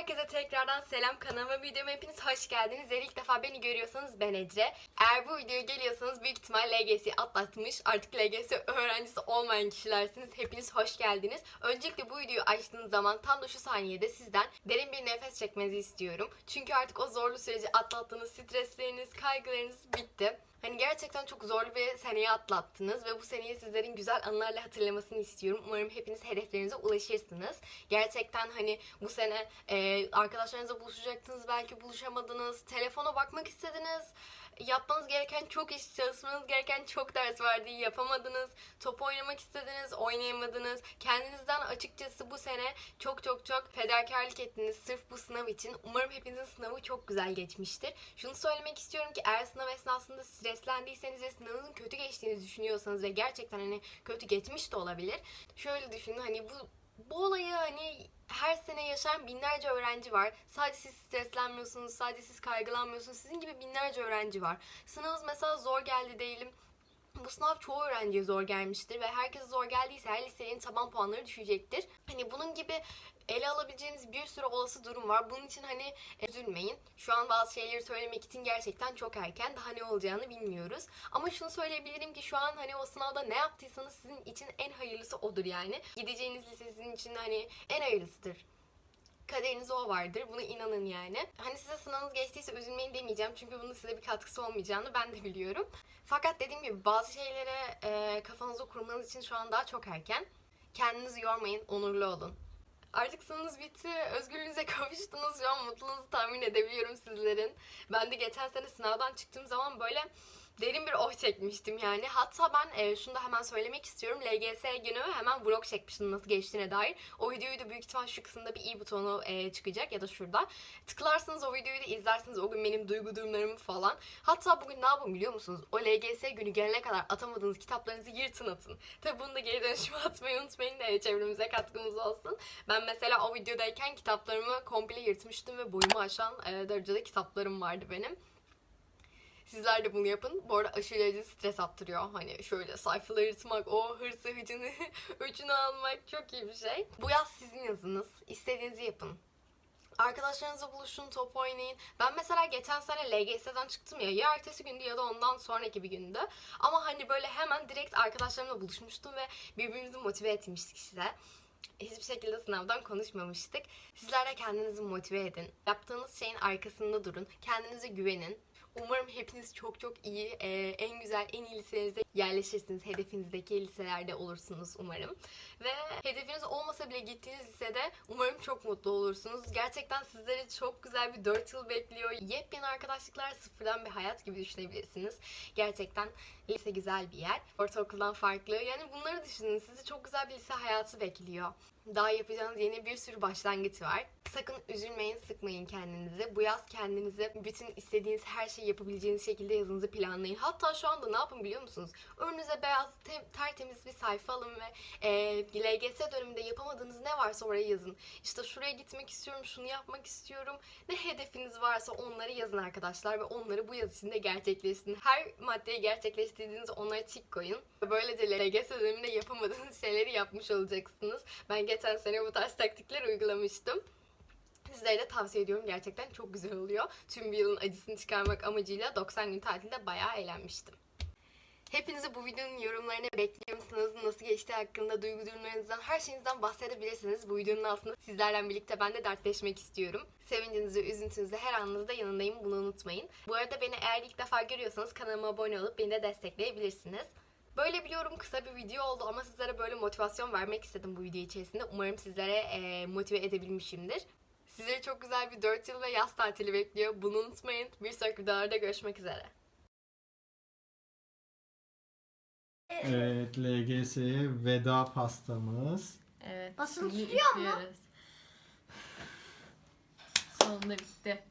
Herkese tekrardan selam kanalıma videoma hepiniz hoş geldiniz. Eğer ilk defa beni görüyorsanız ben Ece. Eğer bu videoya geliyorsanız büyük ihtimal LGS'yi atlatmış artık LGS öğrencisi olmayan kişilersiniz. Hepiniz hoş geldiniz. Öncelikle bu videoyu açtığınız zaman tam da şu saniyede sizden derin bir nefes çekmenizi istiyorum. Çünkü artık o zorlu süreci atlattığınız stresleriniz, kaygılarınız bitti. Hani gerçekten çok zorlu bir seneyi atlattınız ve bu seneyi sizlerin güzel anılarla hatırlamasını istiyorum. Umarım hepiniz hedeflerinize ulaşırsınız. Gerçekten hani bu sene e, arkadaşlarınızla buluşacaktınız belki buluşamadınız. Telefona bakmak istediniz. Yapmanız gereken çok iş, çalışmanız gereken çok ders vardı. Yapamadınız. Top oynamak istediniz, oynayamadınız. Kendinizden açıkçası bu sene çok çok çok fedakarlık ettiniz sırf bu sınav için. Umarım hepinizin sınavı çok güzel geçmiştir. Şunu söylemek istiyorum ki eğer sınav esnasında streslendiyseniz ve sınavınızın kötü geçtiğini düşünüyorsanız ve gerçekten hani kötü geçmiş de olabilir. Şöyle düşünün hani bu bu olayı hani her sene yaşayan binlerce öğrenci var. Sadece siz streslenmiyorsunuz, sadece siz kaygılanmıyorsunuz. Sizin gibi binlerce öğrenci var. Sınavınız mesela zor geldi diyelim. Bu sınav çoğu öğrenciye zor gelmiştir ve herkese zor geldiyse her lisenin taban puanları düşecektir. Hani bunun gibi ele alabileceğiniz bir sürü olası durum var. Bunun için hani üzülmeyin. Şu an bazı şeyleri söylemek için gerçekten çok erken. Daha ne olacağını bilmiyoruz. Ama şunu söyleyebilirim ki şu an hani o sınavda ne yaptıysanız sizin için en hayırlısı odur yani. Gideceğiniz lise sizin için hani en hayırlısıdır kaderinizde o vardır. Buna inanın yani. Hani size sınavınız geçtiyse üzülmeyin demeyeceğim. Çünkü bunun size bir katkısı olmayacağını ben de biliyorum. Fakat dediğim gibi bazı şeylere e, kafanızı kurmanız için şu an daha çok erken. Kendinizi yormayın, onurlu olun. Artık sınavınız bitti. Özgürlüğünüze kavuştunuz. Şu an mutluluğunuzu tahmin edebiliyorum sizlerin. Ben de geçen sene sınavdan çıktığım zaman böyle derin bir oh çekmiştim yani. Hatta ben e, şunu da hemen söylemek istiyorum. LGS günü hemen vlog çekmiştim nasıl geçtiğine dair. O videoyu da büyük ihtimal şu kısımda bir i butonu e, çıkacak ya da şurada. Tıklarsınız o videoyu da izlersiniz o gün benim duygu durumlarımı falan. Hatta bugün ne yapın biliyor musunuz? O LGS günü gelene kadar atamadığınız kitaplarınızı yırtın atın. Tabi bunu da geri dönüşüme atmayı unutmayın da çevremize katkımız olsun. Ben mesela o videodayken kitaplarımı komple yırtmıştım ve boyumu aşan e, derecede kitaplarım vardı benim. Sizler de bunu yapın. Bu arada aşırı stres attırıyor. Hani şöyle sayfaları yırtmak, o hırsı hıcını, öcünü almak çok iyi bir şey. Bu yaz sizin yazınız. İstediğinizi yapın. Arkadaşlarınızla buluşun, top oynayın. Ben mesela geçen sene LGS'den çıktım ya. Ya ertesi gündü ya da ondan sonraki bir gündü. Ama hani böyle hemen direkt arkadaşlarımla buluşmuştum ve birbirimizi motive etmiştik size hiçbir şekilde sınavdan konuşmamıştık. Sizler de kendinizi motive edin. Yaptığınız şeyin arkasında durun. Kendinize güvenin. Umarım hepiniz çok çok iyi, e, en güzel, en iyi liselerinize yerleşirsiniz. Hedefinizdeki liselerde olursunuz umarım. Ve hedefiniz olmasa bile gittiğiniz lisede umarım çok mutlu olursunuz. Gerçekten sizleri çok güzel bir 4 yıl bekliyor. Yepyeni arkadaşlıklar, sıfırdan bir hayat gibi düşünebilirsiniz. Gerçekten lise güzel bir yer. Ortaokuldan farklı. Yani bunları düşünün. Sizi çok güzel bir lise hayatı bekliyor. Daha yapacağınız yeni bir sürü başlangıç var. Sakın üzülmeyin, sıkmayın kendinizi. Bu yaz kendinize bütün istediğiniz her şeyi yapabileceğiniz şekilde yazınızı planlayın. Hatta şu anda ne yapın biliyor musunuz? Önünüze beyaz, te- tertemiz bir sayfa alın ve e, LGS döneminde yapamadığınız ne varsa oraya yazın. İşte şuraya gitmek istiyorum, şunu yapmak istiyorum. Ne hedefiniz varsa onları yazın arkadaşlar ve onları bu yaz içinde gerçekleştirin. Her maddeyi gerçekleştirdiğinizde onlara tik koyun. Böylece LGS döneminde yapamadığınız şeyleri yapmış olacaksınız. Ben geçen sene bu tarz taktikler uygulamıştım. Sizlere de tavsiye ediyorum. Gerçekten çok güzel oluyor. Tüm bir yılın acısını çıkarmak amacıyla 90 gün tatilde bayağı eğlenmiştim. Hepinizi bu videonun yorumlarına bekliyorum. Sınavınızın nasıl geçtiği hakkında, duygu durumlarınızdan, her şeyinizden bahsedebilirsiniz. Bu videonun altında sizlerle birlikte ben de dertleşmek istiyorum. Sevincinizi, üzüntünüzü her anınızda yanındayım. Bunu unutmayın. Bu arada beni eğer ilk defa görüyorsanız kanalıma abone olup beni de destekleyebilirsiniz. Böyle biliyorum kısa bir video oldu ama sizlere böyle motivasyon vermek istedim bu video içerisinde. Umarım sizlere eee, motive edebilmişimdir. Sizleri çok güzel bir 4 yıl ve yaz tatili bekliyor. Bunu unutmayın. Bir sonraki videolarda görüşmek üzere. Evet, LGS'ye veda pastamız. Evet. Basılı şimdi tutuyor mu? üflüyoruz. Sonunda bitti.